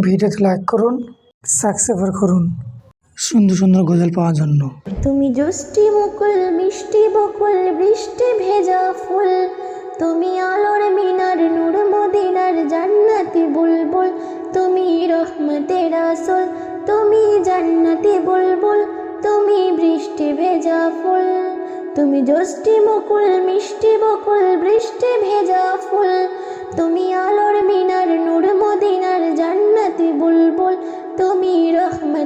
ভিডিওতে লাইক করুন সাবস্ক্রাইব করুন। সুন্দর সুন্দর গজল পাওয়ার জন্য। তুমি জষ্টি মুকুল, মিষ্টি বকুল, বৃষ্টি ভেজা ফুল। তুমি আলোর মিনার, নূর মদিনার জান্নাতি বুলবুল। তুমি রহমতের আসল, তুমি জান্নাতি বুলবুল। তুমি বৃষ্টি ভেজা ফুল। তুমি জষ্টি মুকুল, মিষ্টি বকুল, বৃষ্টি ভেজা ফুল। তুমি আলোর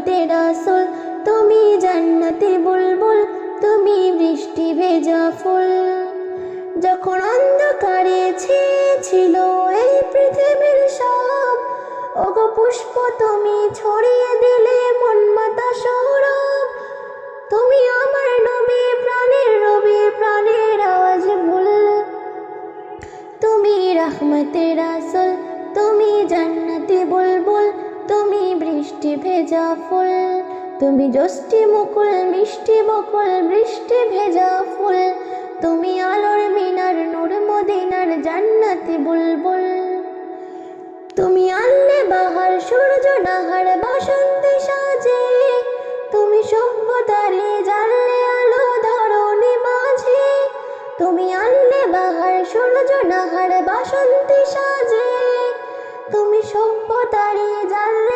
রহমতের আসল তুমি জান্নাতি বুলবুল, তুমি বৃষ্টি ভেজা ফুল। যখন অন্ধকারে ছিল এই পৃথিবীর সব, ওগো পুষ্প তুমি ছড়িয়ে দিলে মন মাতা সৌরভ। তুমি আমার নবী, প্রাণের রবি, প্রাণের আওয়াজ ভুল। তুমি রহমতের আসল তুমি জান্নাতি বুলবুল বৃষ্টি ভেজা ফুল, তুমি জষ্টি মুকুল, মিষ্টি বকুল, বৃষ্টি ভেজা ফুল, তুমি আলোর মিনার, নূর মদিনার জান্নাতি বুলবুল। তুমি আনলে বাহার, সূর্য নাহার, বাসন্তী সাজে, তুমি সভ্যতারে জানলে আলো ধরণী মাঝে, তুমি আনলে বাহার, সূর্য নাহার, বাসন্তী সাজে, তুমি সভ্যতারে জানলে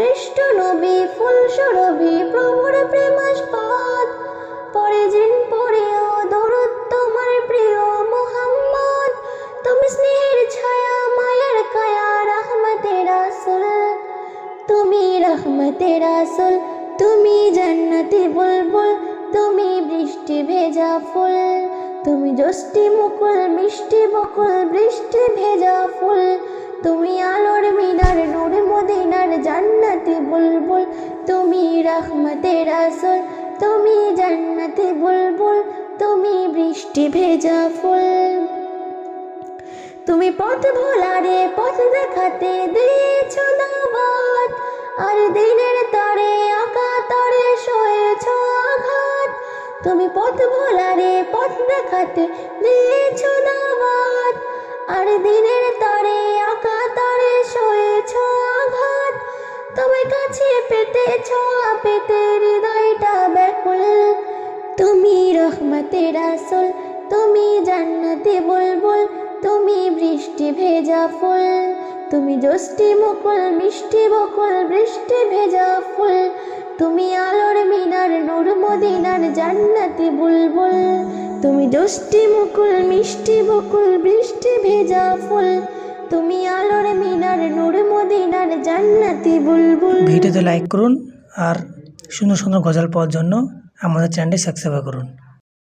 শ্রেষ্ঠ নবী ফুল প্রভুর প্রেমাস্পদ। পরে জিন পরে ও দরদ তোমার প্রিয় মুহাম্মদ। তুমি স্নেহের ছায়া, মায়ের কায়া রহমতের আসল তুমি রহমতের আসল তুমি জান্নাতি বুলবুল। তুমি বৃষ্টি ভেজা ফুল। তুমি জষ্টি মুকুল, মিষ্টি বকুল, বৃষ্টি ভেজা ফুল। তুমি রহমতের আসল তুমি জান্নাতি বুলবুল, তুমি বৃষ্টি ভেজা ফুল। তুমি পথ ভোলারে পথ দেখাতে দিয়েছ দাবাত আর দিনের তরে আঁকা তরে সয়েছ আঘাত। তুমি পথ ভোলারে পথ দেখাতে দিয়েছ দাবাত আর দিনের পেতে ছোঁয়া, পেতে হৃদয়টা ব্যাকুল। তুমি রহমতের আসল তুমি জান্নাতে বুলবুল, তুমি বৃষ্টি ভেজা ফুল। তুমি জষ্টি মুকুল, মিষ্টি বকুল, বৃষ্টি ভেজা ফুল। তুমি আলোর মিনার, নূর মদিনার জান্নাতি বুলবুল। তুমি জষ্টি মুকুল, মিষ্টি বকুল, বৃষ্টি ভেজা ফুল। তুমি আলোর মিনার, নূর মদিনার জান্নাতি বুলবুল। ভিডিওতে লাইক করুন আর সুন্দর সুন্দর গজল পাওয়ার জন্য আমাদের চ্যানেলটি সাবস্ক্রাইব করুন।